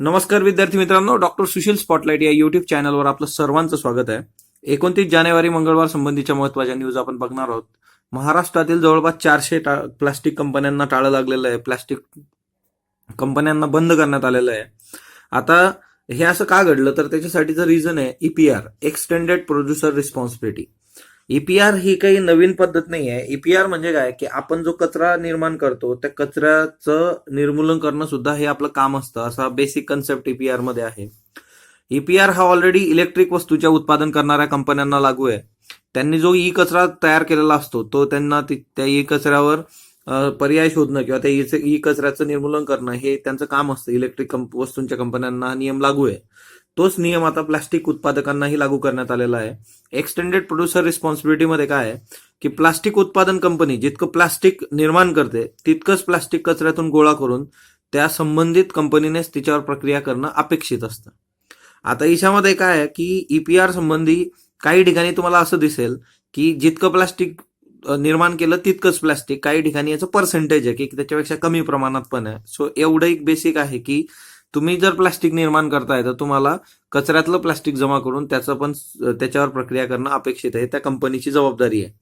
नमस्कार विद्यार्थी मित्रांनो डॉक्टर सुशील स्पॉटलाईट या युट्यूब चॅनलवर आपलं सर्वांचं स्वागत आहे. एकोणतीस जानेवारी मंगळवार संबंधीच्या महत्त्वाच्या न्यूज आपण बघणार आहोत. महाराष्ट्रातील जवळपास चारशे प्लास्टिक कंपन्यांना टाळं लागलेलं आहे. प्लास्टिक कंपन्यांना बंद करण्यात आलेलं आहे. आता हे असं का घडलं? तर त्याच्यासाठीचं रिझन आहे EPR extended producer responsibility EPR ही काही नवीन पद्धत नाही आहे ईपीआर म्हणजे काय? की आपण जो कचरा निर्माण करतो त्या कचऱ्याचं निर्मूलन करणं सुद्धा हे आपलं काम असतं. असा बेसिक कन्सेप्ट ईपीआरमध्ये आहे. ईपीआर हा ऑलरेडी इलेक्ट्रिक वस्तूच्या उत्पादन करणाऱ्या कंपन्यांना लागू आहे. त्यांनी जो ई कचरा तयार केलेला असतो तो त्यांना त्या ई कचऱ्यावर पर्याय शोधणं किंवा त्या ई कचऱ्याचं निर्मूलन करणं हे त्यांचं काम असतं. इलेक्ट्रिक कंप- वस्तूंच्या कंपन्यांना हा नियम लागू आहे. तोच नियम आता प्लास्टिक उत्पादकांनाही लागू करण्यात आलेला आहे. एक्सटेंडेड प्रोड्युसर रिस्पॉन्सिबिलिटीमध्ये काय आहे? की प्लास्टिक उत्पादन कंपनी जितकं प्लास्टिक निर्माण करते तितकंच प्लास्टिक कचऱ्यातून गोळा करून त्या संबंधित कंपनीनेच तिच्यावर प्रक्रिया करणं अपेक्षित असतं. आता याच्यामध्ये काय आहे की ईपीआर संबंधी काही ठिकाणी तुम्हाला असं दिसेल की जितकं प्लास्टिक निर्माण केलं तितकंच प्लास्टिक. काही ठिकाणी याचं पर्सेंटेज आहे की त्याच्यापेक्षा कमी प्रमाणात पण आहे. सो एवढं एक बेसिक आहे की तुम्ही जर प्लास्टिक निर्माण करताय तर तुम्हाला कचऱ्यातलं प्लास्टिक जमा करून त्याचं पण त्याच्यावर प्रक्रिया करणं अपेक्षित आहे. त्या कंपनीची जबाबदारी आहे.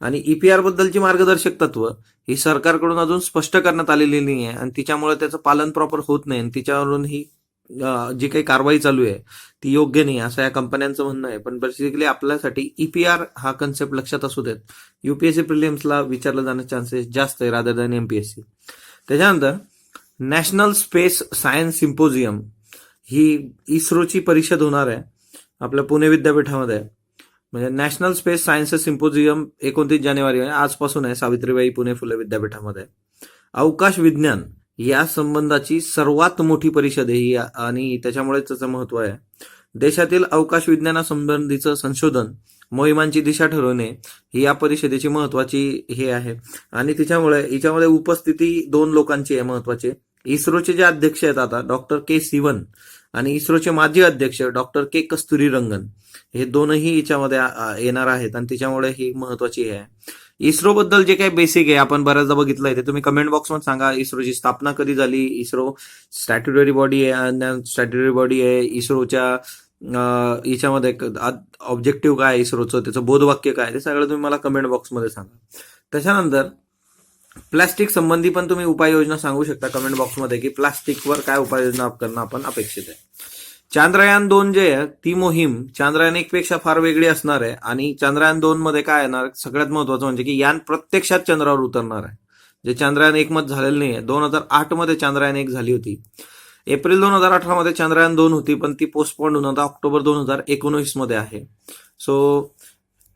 आणि ईपीआर बद्दलची मार्गदर्शक तत्व ही सरकारकडून अजून स्पष्ट करण्यात आलेली नाही आहे. आणि तिच्यामुळे त्याचं पालन प्रॉपर होत नाही. आणि तिच्यावरून ही जी काही कारवाई चालू आहे ती योग्य नाही असं या कंपन्यांचं म्हणणं आहे. पण बेसिकली आपल्यासाठी ईपीआर हा कन्सेप्ट लक्षात असू देत. युपीएससी प्रिलियम्सला विचारलं जाण्याचे चान्सेस जास्त आहे रादर दॅन एमपीएससी त्याच्यानंतर नॅशनल स्पेस सायन्स सिम्पोजियम ही इस्रोची परिषद होणार आहे आपल्या पुणे विद्यापीठामध्ये. म्हणजे नॅशनल स्पेस सायन्स सिम्पोजियम एकोणतीस जानेवारी म्हणजे आजपासून आहे सावित्रीबाई पुणे फुले विद्यापीठामध्ये. अवकाश विज्ञान या संबंधाची सर्वात मोठी परिषद आहे ही आणि त्याच्यामुळेच त्याचं महत्त्व आहे. देशातील अवकाश विज्ञानासंबंधीचं संशोधन मोहिमांची दिशा ठरवणे ही या परिषदेची महत्वाची हे आहे. आणि तिच्यामुळे हिच्यामध्ये उपस्थिती दोन लोकांची आहे महत्वाची. इस्रोचे जे अध्यक्ष आहेत आता डॉक्टर के सिवन आणि इस्रोचे माजी अध्यक्ष डॉक्टर के कस्तुरी रंगन हे दोनही हिच्यामध्ये येणार आहेत आणि त्याच्यामुळे ही महत्वाची हे आहे. इस्रो बद्दल जे काही बेसिक आहे आपण बऱ्याचदा बघितलंय ते तुम्ही कमेंट बॉक्समध्ये सांगा. इस्रोची स्थापना कधी झाली? इस्रो स्टॅट्युटरी बॉडी आहे स्टॅट्युटरी बॉडी आहे. इस्रोच्या याच्यामध्ये ऑब्जेक्टिव्ह काय आहे इस्रोचं? त्याचं बोधवाक्य काय ते सगळं तुम्ही मला कमेंट बॉक्समध्ये सांगा. त्याच्यानंतर प्लास्टिक संबंधी पण तुम्ही उपाययोजना सांगू शकता कमेंट बॉक्समध्ये की प्लास्टिकवर काय उपाययोजना करणं आपण अपेक्षित आहे. चांद्रयान दोन जे आहे ती मोहीम चांद्रयान एक पेक्षा फार वेगळी असणार आहे आणि चांद्रयान दोन मध्ये काय येणार? सगळ्यात महत्वाचं म्हणजे की यान प्रत्यक्षात चंद्रावर उतरणार आहे. जे चांद्रयान एक मध्ये झालेलं नाही आहे दोन हजार आठमध्ये चांद्रयान एक झाली होती. एप्रिल दोन हजार अठरा मध्ये दोन होती पण ती पोस्टपोन होऊन आता ऑक्टोबर दोन हजार एकोणीसमध्ये आहे. सो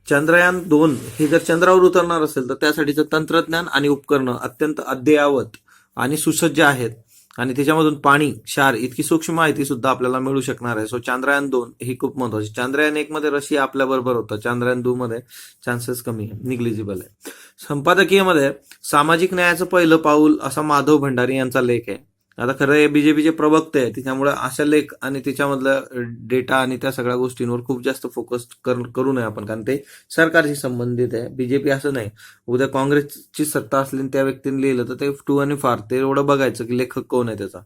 चंद्रयान दोन हे जर चंद्रावर उतरणार असेल तर त्यासाठीचं तंत्रज्ञान आणि उपकरणं अत्यंत अद्ययावत आणि सुसज्ज आहेत. आणि त्याच्यामधून पाणी क्षार इतकी सूक्ष्म माहिती सुद्धा आपल्याला मिळू शकणार आहे. सो चांद्रयान दोन ही खूप महत्वाची चांद्रयान एक मध्ये रशिया आपल्या बरोबर होतं. चांद्रयान दोन मध्ये चान्सेस कमी आहे. निग्लिजिबल आहे. संपादकीयमध्ये सामाजिक न्यायाचं पहिलं पाऊल असा माधव भंडारी यांचा लेख आहे. आता खरं हे बीजेपीचे प्रवक्ते आहे त्याच्यामुळे अशा लेख आणि त्याच्यामधला डेटा आणि त्या सगळ्या गोष्टींवर खूप जास्त फोकस करू नये आपण कारण ते सरकारशी संबंधित आहे. बीजेपी असं नाही. उद्या काँग्रेसची सत्ता असली आणि त्या व्यक्तीने लिहिलं तर ते टू आणि फार ते एवढं बघायचं की लेखक कोण आहे त्याचा.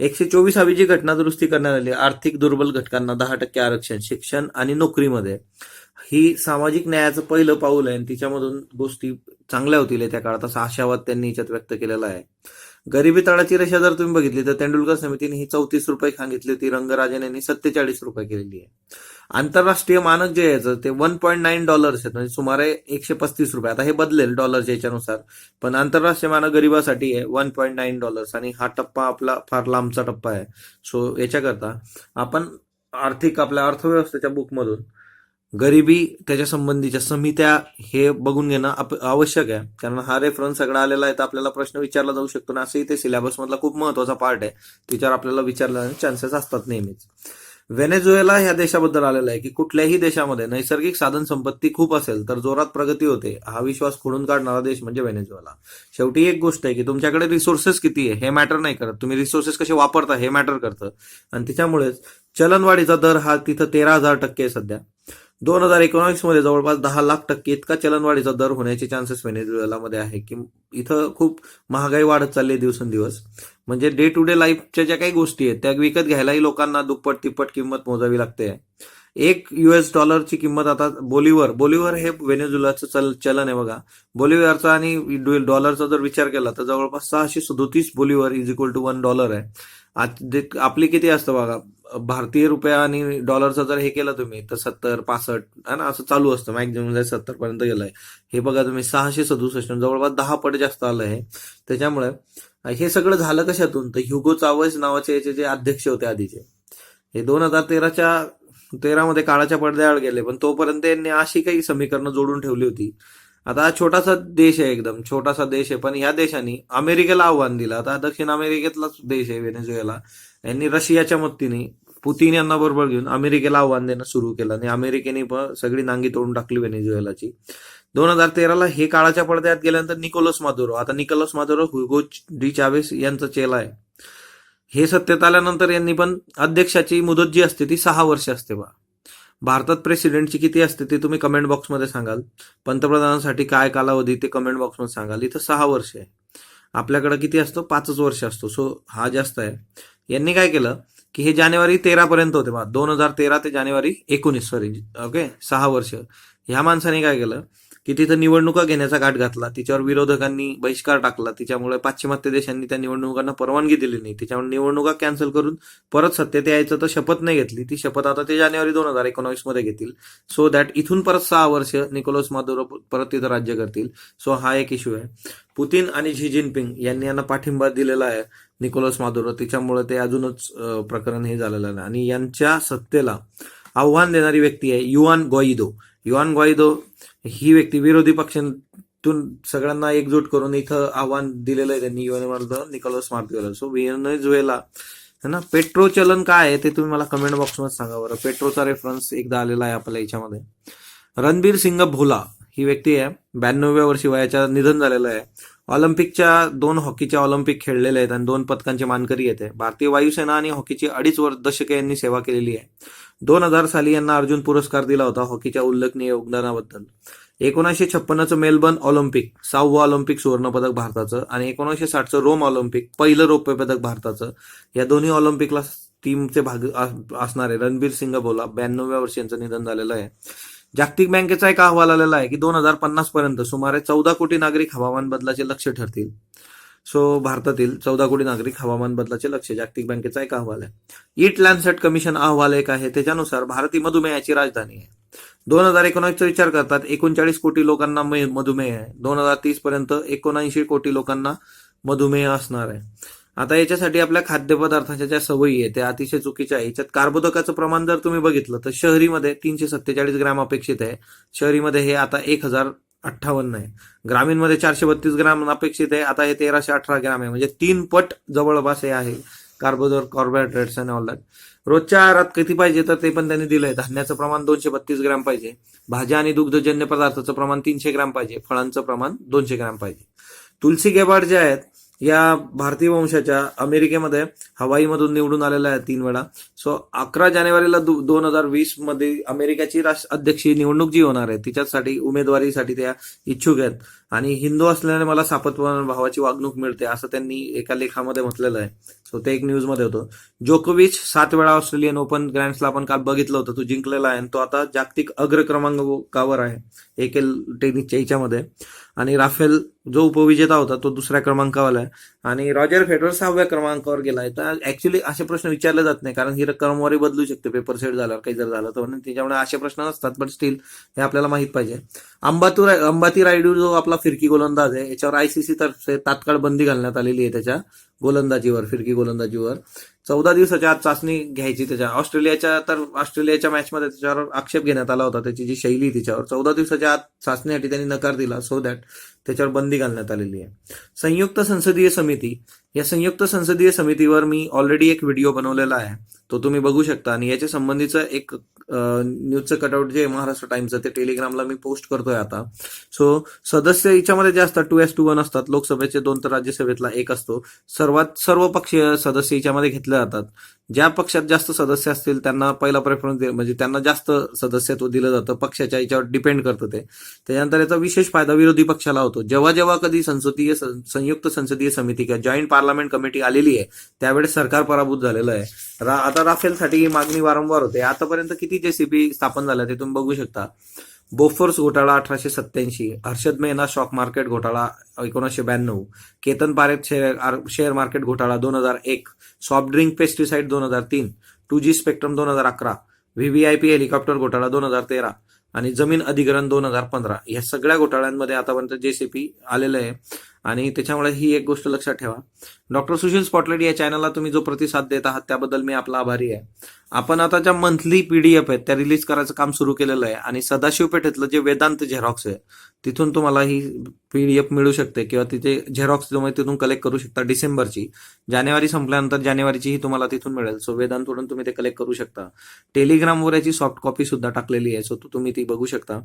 एकशे चोवीसावी जी घटना दुरुस्ती करण्यात आली आर्थिक दुर्बल घटकांना दहा टक्के आरक्षण शिक्षण आणि नोकरीमध्ये. ही सामाजिक न्यायाचं पहिलं पाऊल आहे आणि तिच्यामधून गोष्टी चांगल्या होतील त्या काळात असा आशावाद त्यांनी याच्यात व्यक्त केलेला आहे. गरिबी तळाची रेषा जर तुम्ही बघितली तर तेंडुलकर समितीने ही चौतीस रुपये सांगितली होती रंगराजन यांनी सत्तेचाळीस रुपये केलेली आहे. आंतरराष्ट्रीय मानक जे आहे याचं ते वन पॉईंट नाईन डॉलर्स आहेत म्हणजे सुमारे एकशे पस्तीस रुपये. आता हे बदलेल डॉलरच्या याच्यानुसार पण आंतरराष्ट्रीय मानक गरिबासाठी आहे वन पॉईंट नाईन डॉलर्स आणि हा टप्पा आपला फार लांबचा टप्पा आहे. सो याच्याकरता आपण आर्थिक आपल्या अर्थव्यवस्थेच्या बुकमधून गरिबी त्याच्या संबंधीच्या समित्या हे बघून घेणं आवश्यक आहे. कारण हा रेफरन्स सगळा आलेला आहे तर आपल्याला प्रश्न विचारला जाऊ शकतो ना. असंही ते सिलेबसमधला खूप महत्त्वाचा पार्ट आहे. त्याच्यावर आपल्याला विचारला चान्सेस असतात नेहमीच. व्हेनेझुएला ह्या देशाबद्दल आलेला आहे की कुठल्याही देशामध्ये नैसर्गिक साधन संपत्ती खूप असेल तर जोरात प्रगती होते. हा विश्वास खोडून काढणारा देश म्हणजे व्हेनेझुएला शेवटी एक गोष्ट आहे की तुमच्याकडे रिसोर्सेस किती आहे हे मॅटर नाही करत. तुम्ही रिसोर्सेस कसे वापरता हे मॅटर करतं. आणि त्याच्यामुळेच चलनवाढीचा दर हा तिथं तेरा हजार टक्के आहे सध्या. दोन हजार एकोणावीसमध्ये जवळपास दहा लाख टक्के इतका चलनवाढीचा दर होण्याचे चान्सेस व्हेनेझुएलामध्ये आहे की इथं खूप महागाई वाढत चालली आहे दिवसेंदिवस. म्हणजे डे टू डे लाईफच्या ज्या काही गोष्टी आहेत त्या विकत घ्यायलाही लोकांना दुप्पट तिप्पट किंमत मोजावी लागते. एक युएस डॉलरची किंमत आता बोलिवर बोलिवर हे व्हेनेझुएलाचं चल चलन आहे बघा. बोलिवरचा आणि डॉलरचा जर विचार केला तर जवळपास सहाशे सदोतीस bolivar is equal to one dollar आहे. आज आपली किती असतं बघा? भारतीय रुपया आणि डॉलरचा जर हे केलं तुम्ही तर सत्तर पासष्ट है ना? असं चालू असतं. मॅक्झिमम सत्तर पर्यंत गेलंय. हे बघा तुम्ही सहाशे सदुसष्ट म्हणजे जवळपास दहा पट जास्त आलं आहे त्याच्यामुळे हे सगळं झालं कशातून? तर ह्युगो चावस नावाचे याचे जे अध्यक्ष होते आधीचे. हे दोन हजार तेराच्या तेरामध्ये काळाच्या पडद्याआड गेले पण तोपर्यंत यांनी अशी काही समीकरणं जोडून ठेवली होती. आता हा छोटासा देश आहे एकदम छोटासा देश आहे पण या देशाने अमेरिकेला आव्हान दिलं. आता दक्षिण अमेरिकेतलाच देश आहे व्हेनेझुएला. यांनी रशियाच्या मदतीने पुतीन यांना बरोबर घेऊन अमेरिकेला आव्हान देणं सुरू केलं आणि अमेरिकेने पण सगळी नांगी तोडून टाकली व्हेनेझुएलाची. दोन हजार तेराला हे काळाच्या पडद्यात गेल्यानंतर निकोलस मादुरो आता Nicolas Maduro Hugo de Chavez यांचा चेला आहे. हे सत्तेत आल्यानंतर यांनी पण अध्यक्षाची मुदत जी असते ती सहा वर्ष असते बा. भारतात प्रेसिडेंटची किती असते ते तुम्ही कमेंट बॉक्समध्ये सांगाल. पंतप्रधानांसाठी काय कालावधी ते कमेंट बॉक्समध्ये सांगाल. इथं सहा वर्ष आहे. आपल्याकडे किती असतो? पाचच वर्ष असतो. सो हा जास्त आहे. यांनी काय केलं? की हे जानेवारी तेरा पर्यंत होते बा. दोन हजार तेरा ते जानेवारी एकोणीस सॉरी ओके सहा वर्ष. ह्या माणसाने काय केलं? की तिथं निवडणुका घेण्याचा घाट घातला. तिच्यावर विरोधकांनी बहिष्कार टाकला. तिच्यामुळे पाश्चिमात्य देशांनी त्या निवडणुकांना परवानगी दिली नाही. त्याच्यामुळे निवडणुका कॅन्सल करून परत सत्तेत यायचं तर शपथ नाही घेतली. ती शपथ आता ते जानेवारी दोन हजार एकोणावीसमध्ये घेतील. सो दॅट इथून परत सहा वर्ष निकोलस मादुरो परत तिथं राज्य करतील. सो हा एक इश्यू आहे. पुतीन आणि झी जिनपिंग यांनी यांना पाठिंबा दिलेला आहे निकोलस मादुरो. त्याच्यामुळे ते अजूनच प्रकरण हे झालेलं आहे आणि यांच्या सत्तेला आव्हान देणारी व्यक्ती आहे युआन ग्वाइदो. युआन ग्वाइदो ही व्यक्ती विरोधी पक्षातून सगळ्यांना एकजूट करून इथं आव्हान दिलेलं आहे त्यांनी UN Nicolas Maduro so Venezuela है ना? पेट्रो चलन काय आहे ते तुम्ही मला कमेंट बॉक्समध्ये सांगा बरं. पेट्रोचा रेफरन्स एकदा आलेला आहे आपल्या याच्यामध्ये. रणबीर सिंग भोला ही व्यक्ती आहे. ब्याण्णव्या वर्षी वयाच्या निधन झालेलं आहे. ऑलिम्पिकच्या दोन हॉकीच्या ऑलिम्पिक खेळलेले आहेत आणि दोन पदकांचे मानकरी येते भारतीय वायुसेना आणि हॉकीची अडीच वर्ष दशके यांनी सेवा केलेली आहे. दोन हजार साली यांना अर्जुन पुरस्कार दिला होता हॉकीच्या उल्लेखनीय योगदानाबद्दल. एकोणीसशे छप्पन्नचं मेलबर्न ऑलिम्पिक सहावं ऑलिम्पिक सुवर्णपदक भारताचं आणि एकोणीसशे साठचं रोम ऑलिम्पिक पहिलं रौप्य पदक भारताचं. या दोन्ही ऑलिम्पिकला टीमचे भाग असणारे रणबीर सिंग बोला ब्याण्णव्या वर्षी यांचं निधन झालेलं आहे. जागतिक बँकेचा एक अहवाल आलेला आहे की दोन हजार पन्नास पर्यंत सुमारे चौदा कोटी नागरिक हवामान बदलाचे लक्ष ठरतील. सो भारतातील चौदा कोटी नागरिक हवामान बदलाचे लक्ष जागतिक बँकेचा एक अहवाल आहे. इट लँडसेट कमिशन अहवाल एक आहे. त्याच्यानुसार भारत ही मधुमेहाची राजधानी आहे. दोन हजार एकोणीसचा विचार करतात एकोणचाळीस कोटी लोकांना मधुमेह आहे. दोन हजार तीस पर्यंत एकोणऐंशी कोटी लोकांना मधुमेह असणार आहे. आता याच्यासाठी आपल्या खाद्यपदार्थाच्या ज्या सवयी आहे त्या अतिशय चुकीच्या आहे याच्यात कार्बोदकाचं प्रमाण जर तुम्ही बघितलं तर शहरीमध्ये तीनशे सत्तेचाळीस ग्रॅम अपेक्षित आहे. शहरीमध्ये हे आता एक हजार अठ्ठावन्न आहे. ग्रामीणमध्ये चारशे बत्तीस ग्राम अपेक्षित आहे. आता हे तेराशे अठरा ग्राम आहे. म्हणजे तीन पट जवळपास हे आहे. कार्बोदर कार्बोहायड्रेट्स आणि ऑल रोजच्या आहारात किती पाहिजे तर ते पण त्यांनी दिलंय. धान्याचं प्रमाण दोनशे बत्तीस ग्रॅम पाहिजे. भाज्या आणि दुग्धजन्य पदार्थाचं प्रमाण तीनशे ग्रॅम पाहिजे. फळांचं प्रमाण दोनशे ग्रॅम पाहिजे. तुलसी गेबाड जे आहेत या भारतीय वंशाच्या अमेरिकेमध्ये हवाईमधून निवडून आलेल्या आहेत तीन वेळा. सो अकरा जानेवारीला दोन हजार वीसमध्ये अमेरिकेची राष्ट्र अध्यक्षी निवडणूक जी होणार आहे तिच्यासाठी उमेदवारीसाठी त्या इच्छुक आहेत. आणि हिंदू असल्याने मला सापत्वान भावाची वागणूक मिळते असं त्यांनी एका लेखामध्ये म्हटलेलं आहे. सो ते एक न्यूजमध्ये होतं. जोकोविच सात वेळा ऑस्ट्रेलियन ओपन ग्रँडस्ला आपण काल बघितलं होतं तो जिंकलेला आहे. तो आता जागतिक अग्र क्रमांकावर आहे एकेल टेनिसच्या याच्यामध्ये. आणि राफेल जो उपविजेता होता तो दुसऱ्या क्रमांकावाला आहे. आणि रॉजर फेडरर सहाव्या क्रमांकावर गेला आहे. तर ऍक्च्युली असे प्रश्न विचारले जात नाही कारण ही क्रमवारी बदलू शकते पेपर सेट झाल्यावर काही जर झालं तर. त्याच्यामुळे असे प्रश्न नसतात पण स्टील हे आपल्याला माहीत पाहिजे. अंबातू अंबाती रायडू जो आपला फिरकी गोलंदाज आहे याच्यावर आयसीसी तर्फे तात्काळ बंदी घालण्यात आलेली आहे त्याच्या. गोलंदाजीवर फिरकी गोलंदाजीवर चौदा दिवसाच्या आत चाचणी घ्यायची त्याच्या ऑस्ट्रेलियाच्या तर ऑस्ट्रेलियाच्या मॅचमध्ये त्याच्यावर आक्षेप घेण्यात आला होता. त्याची जी शैली तिच्यावर. चौदा दिवसाच्या आत चाचणीसाठी त्यांनी नकार दिला सो दॅट त्याच्यावर बंदी घालण्यात आलेली आहे. संयुक्त संसदीय समिती या संयुक्त संसदीय समितीवर मी ऑलरेडी एक व्हिडिओ बनवलेला आहे. तो तुम्ही बघू शकता. आणि याच्या संबंधीचं एक न्यूजचं कटआउट जे महाराष्ट्र टाइम्सचं ते टेलिग्रामला मी पोस्ट करतोय आता. सो सदस्य याच्यामध्ये जे असतात टू एस टू वन असतात. लोकसभेचे दोन तर राज्यसभेतला एक असतो. सर्वात सर्व पक्षीय सदस्य याच्यामध्ये घेतले जातात. ज्या पक्षात जास्त सदस्य असतील त्यांना पहिला प्रेफरन्स म्हणजे त्यांना जास्त सदस्यत्व दिलं जातं पक्षाच्या याच्यावर डिपेंड करतं ते. त्याच्यानंतर याचा विशेष फायदा विरोधी पक्षाला होतो. जेव्हा जेव्हा कधी संसदीय संयुक्त संसदीय समिती किंवा जॉईंट पार्लमेंट कमिटी आलेली आहे त्यावेळेस सरकार पराभूत झालेलं आहे. आता राफेलसाठी ही मागणी वारंवार होते. आतापर्यंत किती जेसीबी स्थापन झाल्या ते तुम्ही बघू शकता. बोफोर्स घोटाळा अठराशे सत्याऐंशी हर्षद मेहना स्टॉक मार्केट घोटाळा एकोणीसशे ब्याण्णव Ketan Parekh share share market घोटाळा दोन हजार एक सॉफ्ट ड्रिंक पेस्टिसाइड दोन हजार तीन टू जी स्पेक्ट्रम दोन हजार अकरा व्हीव्हीआयपी हेलिकॉप्टर घोटाळा दोन हजार तेरा आणि जमीन अधिग्रहण दोन हजार पंधरा. या सगळ्या घोटाळ्यांमध्ये आतापर्यंत जेसीपी आलेलं आहे. आणि त्याच्यामुळे ही एक गोष्ट लक्षात ठेवा. डॉक्टर सुशील स्पॉटलाईट या चॅनलला तुम्ही जो प्रतिसाद देत आहात त्याबद्दल मी आपला आभारी आहे. आपण आता ज्या मंथली पीडीएफ आहेत त्या रिलीज करायचं काम सुरू केलेलं आहे आणि सदाशिव पेठेतलं जे वेदांत झेरॉक्स आहे तिथून तुम्हाला ही पीडीएफ मिळू शकते किंवा तिथे झेरॉक्स तुम्ही तिथून कलेक्ट करू शकता डिसेंबरची. जानेवारी संपल्यानंतर जानेवारीची ही तुम्हाला तिथून मिळेल. सो वेदांतवरून तुम्ही ते कलेक्ट करू शकता. टेलिग्रामवर याची सॉफ्ट कॉपी सुद्धा टाकलेली आहे. सो तुम्ही ती बघू शकता.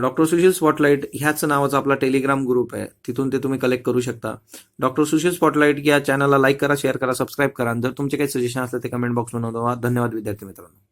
डॉक्टर सुशील स्पॉटलाईट ह्याच नावाचा आपला टेलिग्राम ग्रुप आहे. तिथून ते तुम्ही कलेक्ट करू शकता. डॉक्टर सुशील स्पॉटलाईट या चॅनलला लाईक करा शेअर करा सबस्क्राईब करा. जर तुमचे काही सजेशन असले ते कमेंट बॉक्समध्ये नोंदवा. धन्यवाद विद्यार्थी मित्रांनो.